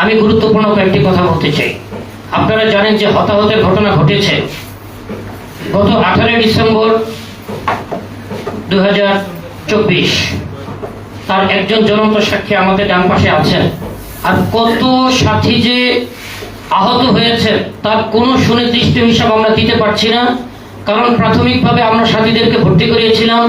আমি গুরুত্বপূর্ণ কয়েকটি কথা বলতে চাই। আপনারা জানেন যে হতাহতের ঘটনা ঘটেছে। গত আঠারোই ডিসেম্বর দু হাজার চব্বিশ। তার একজন জ্বলন্ত সাক্ষী আমাদের ডান পাশে আছেন। আর কত সাথী যে আহত হয়েছে, তার কোনো সুনির্দিষ্ট হিসাব আমরা দিতে পারছি না। কারণ প্রাথমিকভাবে আমরা সাথীদেরকে ভর্তি করিয়েছিলাম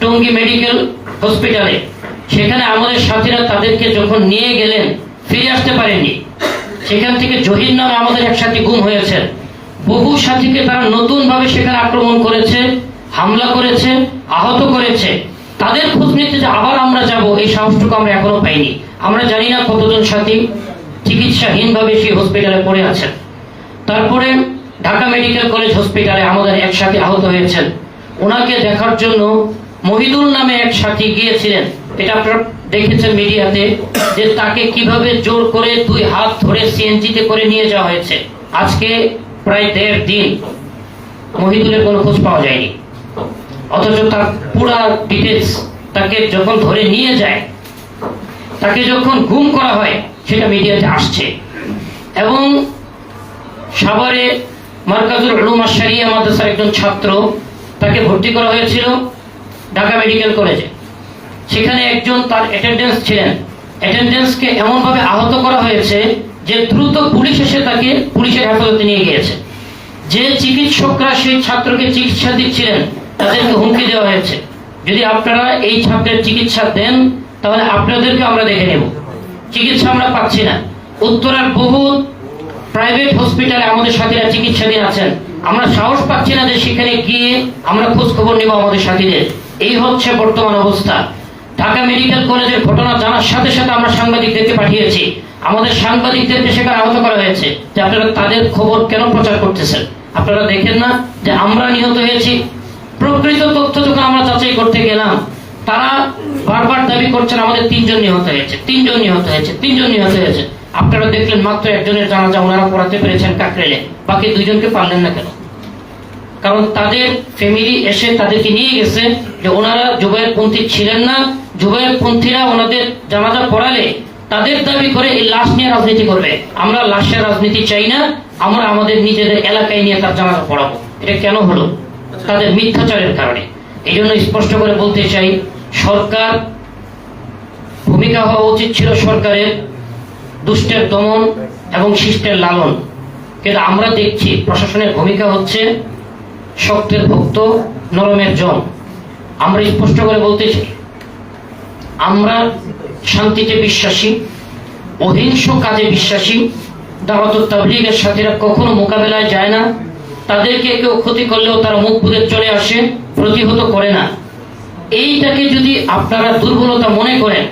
টঙ্গী মেডিকেল হসপিটালে। সেখানে আমাদের সাথীরা তাদেরকে যখন নিয়ে গেলেন ফিরে আসতে পারেনি সেখান থেকে জহির নামে আমাদের এক সাথী গুম হয়েছে। বহু সাথীকে তারা নতুন ভাবে সেখানে আক্রমণ করেছে, হামলা করেছে, আহত করেছে। তাদের খোঁজ নিতে যে আবার আমরা যাব, এই সাহসটুকু আমরা এখনও পাইনি। আমরা জানি না কতজন সাথী চিকিৎসাহীন ভাবে সেই হসপিটালে পড়ে আছেন। তারপরে ঢাকা মেডিকেল কলেজ হসপিটালে আমাদের এক সাথী আহত হয়েছেন। ওনাকে দেখার জন্য মহিদুল নামে এক সাথী গিয়েছিলেন। এটা আপনারা দেখেছেন মিডিয়াতে যে তাকে কীভাবে জোর করে দুই হাত ধরে সিএনজিতে করে নিয়ে যাওয়া হয়েছে। আজকে প্রায় দেড় দিন মহিদুলের কোনো খোঁজ পাওয়া যায়নি। অথচ তার পুরা ডিটেলস তাকে যখন ধরে নিয়ে যায়, তাকে যখন গুম করা হয়, সেটা মিডিয়াতে আসছে। এবং সাভারে মার্কাজুল উলুমা শারিয়া মাদ্রাসার একজন ছাত্র তাকে ভর্তি করা হয়েছিল ঢাকা মেডিকেল কলেজে। সেখানে একজন তার অ্যাটেন্ডেন্স ছিলেন। অ্যাটেন্ডেন্সকে এমনভাবে আহত করা হয়েছে যে দ্রুত পুলিশ এসে তাকে পুলিশের হেফাজতে নিয়ে গিয়েছে। যে চিকিৎসকরা সেই ছাত্রকে চিকিৎসা দিচ্ছিলেন, তাদেরকে হুমকি দেওয়া হয়েছে। যদি আপনারা এই ছাত্রের চিকিৎসা দেন, তাহলে আপনাদেরকে আমরা দেখে নেব। চিকিৎসা আমরা পাচ্ছি না। উত্তরার বহু প্রাইভেট হসপিটালে আমাদের সাথীরা চিকিৎসাধীন আছেন। আমরা সাহস পাচ্ছি না যে সেখানে গিয়ে আমরা খোঁজ খবর নেব আমাদের সাথীদের। এই হচ্ছে বর্তমান অবস্থা। ঢাকা মেডিকেল কলেজের ঘটনা জানার সাথে সাথে আমরা সাংবাদিকদেরকে পাঠিয়েছি। আমাদের সাংবাদিকদেরকে সেখানে আহত করা হয়েছে যে আপনারা তাদের খবর কেন প্রচার করতেছেন? আপনারা দেখেন না যে আমরা নিহত হয়েছি? প্রকৃত তথ্য যখন আমরা যাচাই করতে গেলাম, তারা বারবার দাবি করছেন আমাদের তিনজন নিহত হয়েছে, তিনজন নিহত হয়েছে, তিনজন নিহত হয়েছে। আপনারা দেখলেন মাত্র একজনের জানাজা ওনারা পড়াতে পেরেছেন কাকরেলে। বাকি দুইজনকে পারলেন না কেন? কারণ তাদের ফ্যামিলি এসে তাদেরকে নিয়ে গেছে যে ওনারা জুবাইর পন্থী ছিলেন না জুবাইর পন্থীরা ওনাদের জানাজা পড়ালে তাদের দাবি করে এই লাশ নিয়ে রাজনীতি করবে। আমরা লাশের রাজনীতি চাই না, আমরা আমাদের নিজেদের এলাকায় নিয়ে তার জানাজা পড়াবো। এটা কেন হলো? তাদের মিথ্যাচারের কারণে। এই জন্য স্পষ্ট করে বলতে চাই, সরকার ভূমিকা হওয়া উচিত ছিল সরকারের দুষ্টের দমন এবং শিষ্টের লালন। কিন্তু আমরা দেখছি প্রশাসনের ভূমিকা হচ্ছে শক্তের ভক্ত, নরমের জন। আমরা স্পষ্ট করে বলতে চাই আমরা শান্তিতে বিশ্বাসী, অহিংস কাজে বিশ্বাসী, দাওয়াত তাবলিগের সাথীরা কখনো মোকাবেলায় যায় না। তাদেরকে কেউ ক্ষতি করলেও তারা মুখ বুঝে চলে আসে, প্রতিহত করে না। এইটাকে যদি আপনারা দুর্বলতা মনে করেন,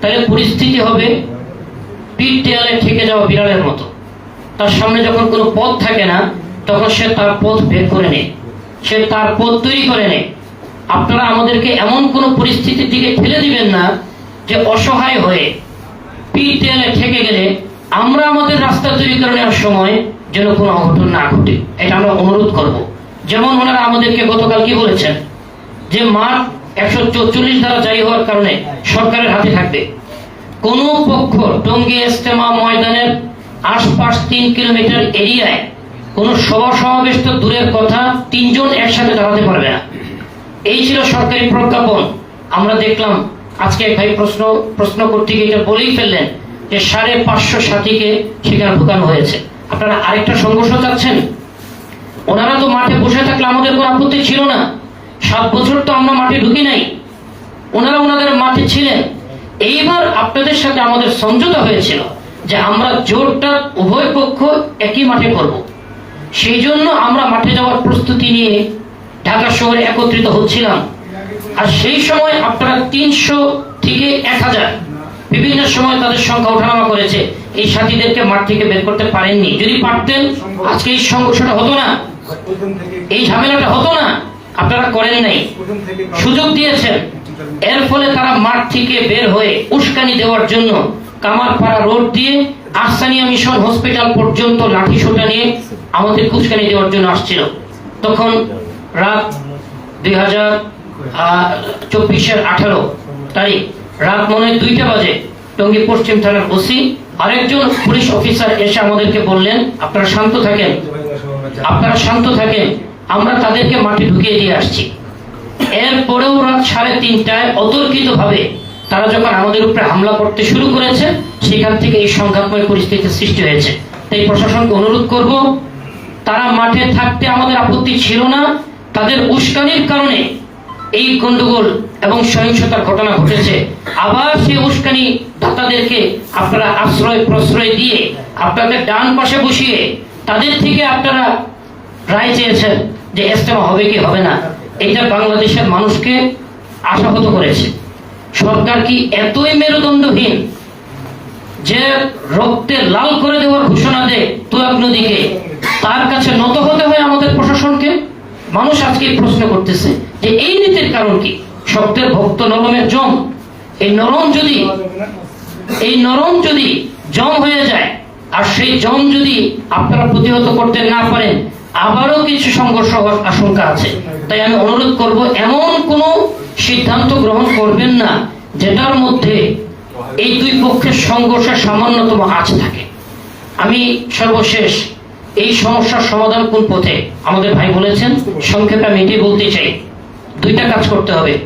তাহলে পরিস্থিতি হবে পিঠ দেয়ালে ঠেকে যাওয়া বিড়ালের মতো। তার সামনে যখন কোনো পথ থাকে না, তখন সে তার পথ বের করে নেয়। সে তার পথ তৈরি করে নেয়। আপনারা আমাদেরকে এমন কোনো পরিস্থিতির দিকে ঠেলে দিবেন না যে অসহায় হয়ে দেয়ালে ঠেকে গেলে আমরা আমাদের রাস্তা তৈরি করে নেওয়ার সময় যেন কোনো অঘটন না ঘটে। এটা আমরা অনুরোধ করব। যেমন ওনারা আমাদেরকে গতকাল কি বলেছেন? যে মাঠ একশো চৌচল্লিশ দ্বারা জারি হওয়ার কারণে সরকারের হাতে থাকবে। কোন পক্ষ টঙ্গী ইস্তেমা ময়দানের আশপাশ তিন কিলোমিটার এরিয়ায় কোন সভা সমাবেশ তো দূরের কথা, তিনজন একসাথে দাঁড়াতে পারবে না। এই ছিল সরকারি প্রজ্ঞাপন। আমরা দেখলাম আজকে ভাই প্রশ্ন প্রশ্ন করতে গিয়ে এটা বলেই ফেললেন যে সাড়ে পাঁচশো সাথীকে সেখানে ঢুকানো হয়েছে। আপনারা আরেকটা সংঘর্ষ চাচ্ছেন? ওনারা তো মাঠে বসে থাকলে আমাদের কোনো আপত্তি ছিল না। সাত বছর তো আমরা মাঠে ঢুকি নাই। ওনারা ওনাদের মাঠে ছিলেন। এইবার আপনাদের সাথে আমাদের সমঝোতা হয়েছিল যে আমরা জোরটা উভয় পক্ষ একই মাঠে করব। সেই জন্য আমরা মাঠে যাওয়ার প্রস্তুতি নিয়ে ঢাকা শহরে একত্রিত হচ্ছিলাম। আর সেই সময় আপনারা তিনশো থেকে এক হাজার বিভিন্ন সময় তাদের সংখ্যা ওঠানামা করেছে। এই সাথীদেরকে মাঠ থেকে বের করতে পারেননি। যদি পারতেন, আজকে এই সংঘর্ষটা হতো না। এই ঝামেলাটা হতো না। আপনারা করেন নাই। সুযোগ দিয়েছেন। এর ফলে তারা মাঠ থেকে বের হয়ে উস্কানি দেওয়ার জন্য কামারপাড়া রোড দিয়ে আহসানিয়া মিশন হসপিটাল পর্যন্ত লাঠি সোটা নিয়ে আমাদের উস্কানি দেওয়ার জন্য আসছিল। তখন রাত দুই হাজার চব্বিশের আঠারো তারিখ। রাত মনে দুইটা বাজে। টঙ্গী পশ্চিম থানার ওসি আরেকজন পুলিশ অফিসার এসে আমাদেরকে বললেন, আপনারা শান্ত থাকেন। আপনারা শান্ত থাকেন। আমরা তাদেরকে মাটি ঢুকিয়ে দিয়ে আসছি। এরপরেও রাত সাড়ে তিনটায় অতর্কিত ভাবে তারা যখন আমাদের উপরে হামলা করতে শুরু করেছে, সেখান থেকে এই সংঘাতময় পরিস্থিতির সৃষ্টি হয়েছে। তাই প্রশাসনকে অনুরোধ করব, তারা মাঠে থাকতে আমাদের আপত্তি ছিল না। তাদের উস্কানির কারণে এই গন্ডগোল এবং সহিংসতার ঘটনা ঘটেছে। আবার সেই উস্কানি দাতাদেরকে আপনারা আশ্রয় প্রশ্রয় দিয়ে আপনাদের ডান পাশে বসিয়ে তাদের থেকে আপনারা রায় চেয়েছেন যে ইস্তেমা হবে কি হবে না। এটা বাংলাদেশের মানুষকে আশাহত করেছে। সরকার কি এতই মেরুদণ্ডহীন যে রক্তে লাল করে দেওয়ার ঘোষণা দেয় তুয়াক নদীকে? তার কাছে নত হতে হয় আমাদের প্রশাসনকে? মানুষ আজকে প্রশ্ন করতেছে যে এই নীতির কারণ কি? শব্দের ভক্ত নরমের জম। এই নরম যদি এই নরম যদি জম হয়ে যায়, আর সেই জম যদি আপনারা প্রতিহত করতে না পারেন, আবারও কিছু সংঘর্ষ হওয়ার আশঙ্কা আছে। তাই আমি অনুরোধ করব, এমন কোনো সিদ্ধান্ত গ্রহণ করবেন না, যেটার মধ্যে এই দুই পক্ষের সংঘর্ষের সামান্যতম আঁচ থাকে। আমি সর্বশেষ এই সমস্যার সমাধান কোন পথে? আমাদের ভাই বলেছেন, সংক্ষেপে আমি এটি বলতে চাই। দুইটা কাজ করতে হবে।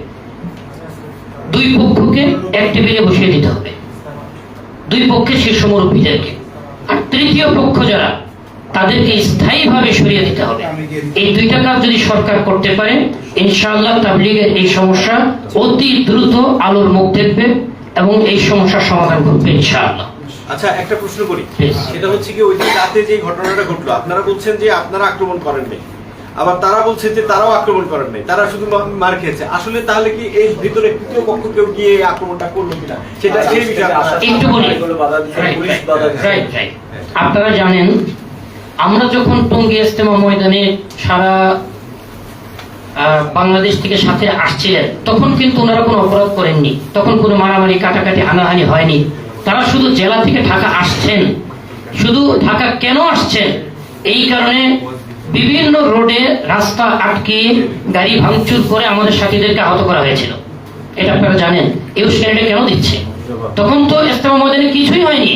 দুই পক্ষকে এক টেবিলে বসিয়ে দিতে হবে। দুই পক্ষের শীর্ষ মুরব্বীদেরকে। আর তৃতীয় পক্ষ যারা, তাদেরকে স্থায়ীভাবে সরিয়ে দিতে হবে। এই দুইটা কাজ যদি সরকার করতে পারে, ইনশাআল্লাহ তাবলিগের এই সমস্যা অতি দ্রুত আলোর মুখ দেখবে এবং এই সমস্যার সমাধান করবে ইনশাআল্লাহ। আচ্ছা একটা প্রশ্ন করি। সেটা হচ্ছে কি ওই দিন রাতে যে ঘটনাটা ঘটলো আপনারা বলছেন যে আপনারা আক্রমণ করেন নাই। আবার তারা বলছেন যে তারাও আক্রমণ করেন নাই। তারা শুধু মার খেয়েছে। আসলে তাহলে কি এই ভিতরে তৃতীয় পক্ষ কেউ গিয়ে আক্রমণটা করল কিনা? সেটা সেই বিষয়ে একটু বলি পুলিশ বাধা right. আপনারা জানেন আমরা যখন টঙ্গী ইস্তেমা ময়দানে সারা বাংলাদেশ থেকে সাথে আসছিলেন তখন কিন্তু ওনারা কোনো অপরাধ করেননি। তখন কোনো মারামারি কাটাকাটি হানাহানি হয়নি। তারা শুধু জেলা থেকে ঢাকা আসছেন। শুধু ঢাকা কেন আসছেন? এই কারণে বিভিন্ন রোডে রাস্তা আটকে গাড়ি ভাঙচুর করে আমাদের সাথীদেরকে আহত করা হয়েছিল। এটা আপনারা জানেন। এই উস্কানিটা কেন দিচ্ছে? তখন তো ইস্তেমা ময়দানে কিছুই হয়নি।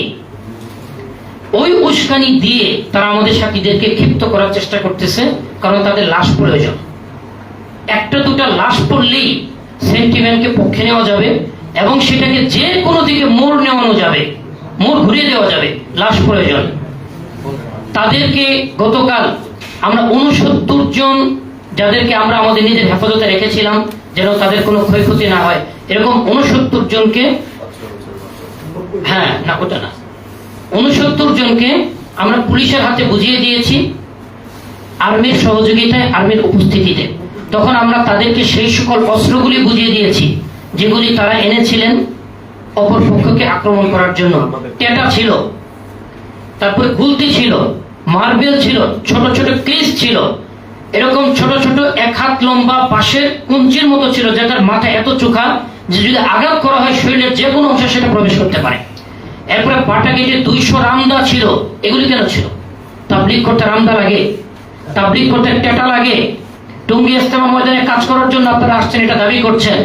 ওই উস্কানি দিয়ে তারা আমাদের সাথীদেরকে ক্ষিপ্ত করার চেষ্টা করতেছে, কারণ তাদের লাশ প্রয়োজন। একটা দুটা লাশ পড়লেই সেন্টিমেন্টকে পক্ষে নেওয়া যাবে। এবং সেটাকে যে কোনো দিকে মোড় নেওয়ানো যাবে, মোড় ঘুরিয়ে দেওয়া যাবে, লাশ প্রয়োজন তাদেরকে গতকাল আমরা উনসত্তর জন যাদেরকে আমরা আমাদের নিজের হেফাজতে রেখেছিলাম, যেন তাদের কোনো ক্ষয়ক্ষতি না হয়। এরকম উনসত্তর জনকে হ্যাঁ না, ওটা না। উনসত্তর জনকে আমরা পুলিশের হাতে বুঝিয়ে দিয়েছি আর্মির সহযোগিতায়, আর্মির উপস্থিতিতে। তখন আমরা তাদেরকে সেই সকল অস্ত্রগুলি বুঝিয়ে দিয়েছি। যেগুলি তারা এনেছিলেন অপর পক্ষকে আক্রমণ করার জন্য। টেটা ছিল তারপরে গুলতি ছিল মার্বেল ছিল ছোট ছোট ক্রিস ছিল। এরকম ছোট ছোট এক হাত লম্বা পাশের কুঞ্চির মতো ছিল যেটার মাথা এত চোখা যে যদি আঘাত করা হয় শরীরের যে কোনো অংশে সেটা প্রবেশ করতে পারে। এরপরে পাটা গেটে দুইশো রামদা ছিল এগুলি কেন ছিল? তাবলিক করতে রামদা লাগে তাবলিক করতে টেটা লাগে। টঙ্গি ইস্তেমা ময়দানে কাজ করার জন্য আপনারা আসছেন এটা দাবি করছেন।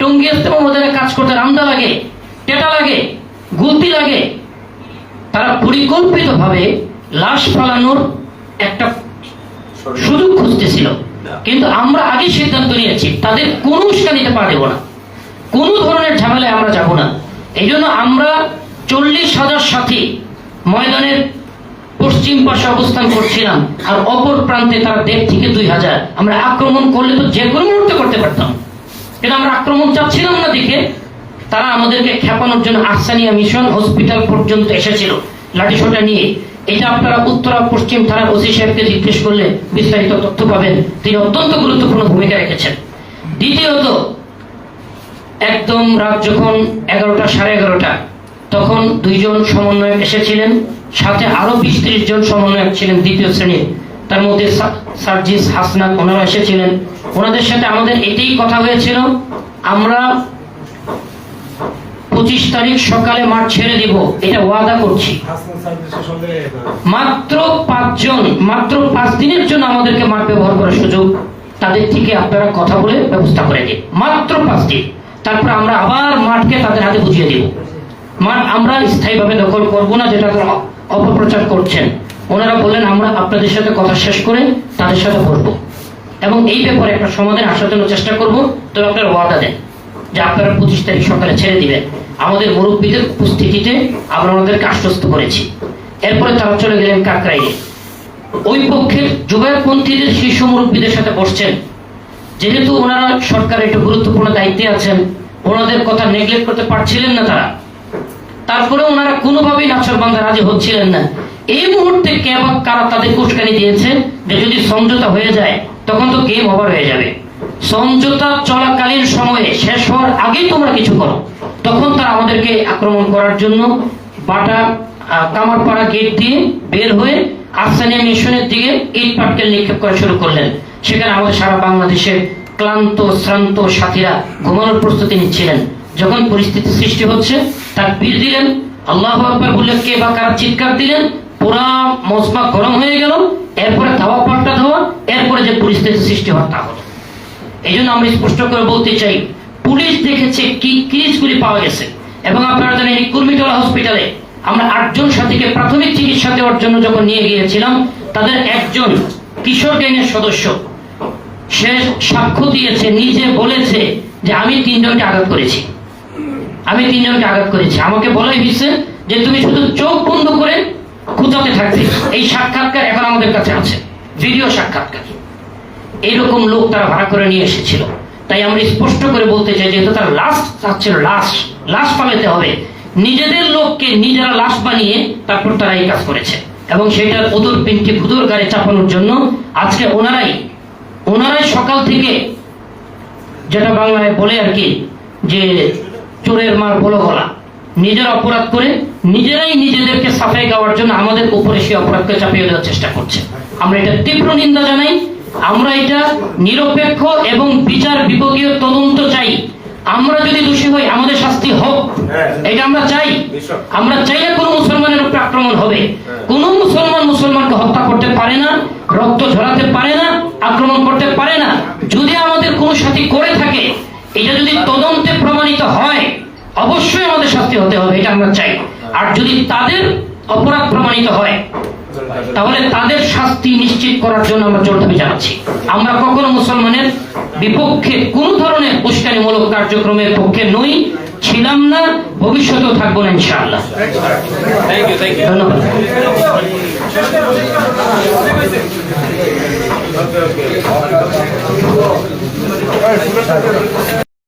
টঙ্গি ইস্তেমা ময়দানে কাজ করতে রামদা লাগে টেটা লাগে গুলতি লাগে। তারা পরিকল্পিতভাবে লাশ ফালানোর একটা সুযোগ খুঁজতেছিল। কিন্তু আমরা আগে সিদ্ধান্ত নিয়েছি তাদের কোনো উস্কানিতে পা দেব না। কোনো ধরনের ঝামেলায় আমরা যাব না। এই জন্য আমরা চল্লিশ হাজার সাথী ময়দানের পশ্চিম পাশে অবস্থান করছিলাম আর অপর প্রান্তে তারা দেড় থেকে দুই হাজার। আমরা আক্রমণ করলে তো যে কোনো মুহূর্তে করতে পারতাম। কিন্তু আমরা আক্রমণ চাচ্ছিলাম না দিকে। তারা আমাদেরকে খেপানোর জন্য আহসানিয়া মিশন হসপিটাল পর্যন্ত এসেছিল লাঠিসোটা নিয়ে। এটা আপনারা উত্তরা, পশ্চিম থানার ওসি সাহেবকে জিজ্ঞেস করলে বিস্তারিত তথ্য পাবেন। তিনি অত্যন্ত গুরুত্বপূর্ণ ভূমিকা রেখেছেন। দ্বিতীয়ত, একদম রাত যখন এগারোটা, সাড়ে এগারোটা, তখন দুইজন সমন্বয়ক এসেছিলেন, সাথে আরও বিশ ত্রিশ জন সমন্বয়ক ছিলেন দ্বিতীয় শ্রেণির। তার মধ্যে সার্জিস হাসনাত ওনারা এসেছিলেন। ওনাদের সাথে আমাদের এটাই কথা হয়েছিল আমরা পঁচিশ তারিখ সকালে মাঠ ছেড়ে দিব এটা ওয়াদা করছি। মাত্র পাঁচজন মাত্র পাঁচ দিনের জন্য আমাদেরকে মাঠ ব্যবহার করার সুযোগ তাদের থেকে আপনারা কথা বলে ব্যবস্থা করে দিন। মাত্র পাঁচ দিন। তারপর আমরা আবার মাঠকে তাদের হাতে বুঝিয়ে দিব। মাঠ আমরা স্থায়ীভাবে দখল করব না যেটা অপপ্রচার করছেন। ওনারা বললেন, আমরা আপনাদের সাথে কথা শেষ করে তাদের সাথে বলব এবং এই ব্যাপারে একটা সমাধান আসার জন্য চেষ্টা করব। তবে আপনারা ওয়াদা দেন যে আপনারা পঁচিশ তারিখ সকালে ছেড়ে দিবেন। আমাদের মুরব্বীদের উপস্থিতিতে আমরা ওনাদেরকে আশ্বস্ত করেছি। এরপরে তারা চলে গেলেন কাকরাইলে। ওই পক্ষের যুগায়পন্থীদের শীর্ষ মুরব্বীদের সাথে বসছেন। যেহেতু ওনারা সরকারের একটু গুরুত্বপূর্ণ দায়িত্বে আছেন, ওনাদের কথা নেগলেক্ট করতে পারছিলেন না তারা। তারপরে ওনারা কোনোভাবেই নাচর বান্ধা রাজি হচ্ছিলেন না। এই মুহূর্তে কে বা কারা তাদের উস্কানি দিয়েছে? যে যদি সমঝোতা হয়ে যায়, তখন তো গেম ওভার হয়ে যাবে? সমঝোতা চলাকালীন সময়ে শেষ হওয়ার আগেই তোমরা কিছু করো। তখন তারা আমাদেরকে আক্রমণ করার জন্য বাটা কামারপাড়া গেট দিয়ে বের হয়ে আফসানিয়া মিশনের দিকে ইট পাটকেল নিক্ষেপ করা শুরু করলেন। সেখানে আমাদের সারা বাংলাদেশের ক্লান্ত, শ্রান্ত সাথীরা ঘুমানোর প্রস্তুতি নিচ্ছিলেন। যখন পরিস্থিতি সৃষ্টি হচ্ছে তার বীর দিলেন, আল্লাহ আকবর বললে কে বা কারা চিৎকার দিলেন? পুরা মজমা গরম হয়ে গেল, এরপরে ধাওয়া পাল্টা ধাওয়া, এরপরে যে পরিস্থিতি সৃষ্টি হওয়ার তা হলো। এই জন্য আমি স্পষ্ট করে বলতে চাই, পুলিশ দেখেছে কি ক্রিজগুলি পাওয়া গেছে, এবং আপনারা জানেন কুর্মিটোলা হসপিটালে আমরা আটজন সাথীকে প্রাথমিক চিকিৎসা দেওয়ার জন্য যখন নিয়ে গিয়েছিলাম, তাদের একজন কিশোর গ্যাংয়ের সদস্য, সে সাক্ষ্য দিয়েছে, নিজে বলেছে যে আমি তিনজনকে আঘাত করেছি। আমি তিনজনকে আঘাত করেছি। আমাকে বলাই হয়েছে যে তুমি শুধু চোখ বন্ধ করে খুঁজাতে থাকবে। এই সাক্ষাৎকার এখন আমাদের কাছে আছে। ভিডিও সাক্ষাৎকার। এইরকম লোক তারা ভাড়া করে নিয়ে এসেছিল। তাই আমরা স্পষ্ট করে বলতে চাই, যেহেতু তার লাশ চাচ্ছিল লাশ। লাশ পালাতে হবে। নিজেদের লোককে নিজেরা লাশ বানিয়ে তারপর তারা এই কাজ করেছে। এবং সেটার ওদর পিনকে ভুদুর গাড়ি চাপানোর জন্য আজকে ওনারাই ওনারাই সকাল থেকে যেটা বাংলায় বলে আর কি, যে চোরের মার বলো গলা। নিজের অপরাধ করে নিজেরাই নিজেদেরকে সাফাই গাওয়ার জন্য আমাদের উপরে সেই অপরাধকে চাপিয়ে দেওয়ার চেষ্টা করছে। আমরা এটা তীব্র নিন্দা জানাই। আমরা এটা নিরপেক্ষ এবং বিচার বিভাগীয় তদন্ত চাই। আমরা যদি দোষী হই আমাদের শাস্তি হোক। এটা আমরা চাই। আমরা চাই না কোনো মুসলমানের উপরে আক্রমণ হবে। কোন মুসলমান মুসলমানকে হত্যা করতে পারে না রক্ত ঝরাতে পারে না আক্রমণ করতে পারে না। যদি আমাদের কোনো সাথী করে থাকে এটা যদি তদন্তে প্রমাণিত হয় অবশ্যই আমাদের শাস্তি হতে হবে এটা আমরা চাই। আর যদি তাদের অপরাধ প্রমাণিত হয় তাহলে তাদের শাস্তি নিশ্চিত করার জন্য আমরা জোর দাবি জানাচ্ছি। আমরা কখনো মুসলমানের বিপক্ষে কোন ধরনের উস্কানিমূলক কার্যক্রমের পক্ষে নই ছিলাম না ভবিষ্যতেও থাকব না ইনশাআল্লাহ। ধন্যবাদ।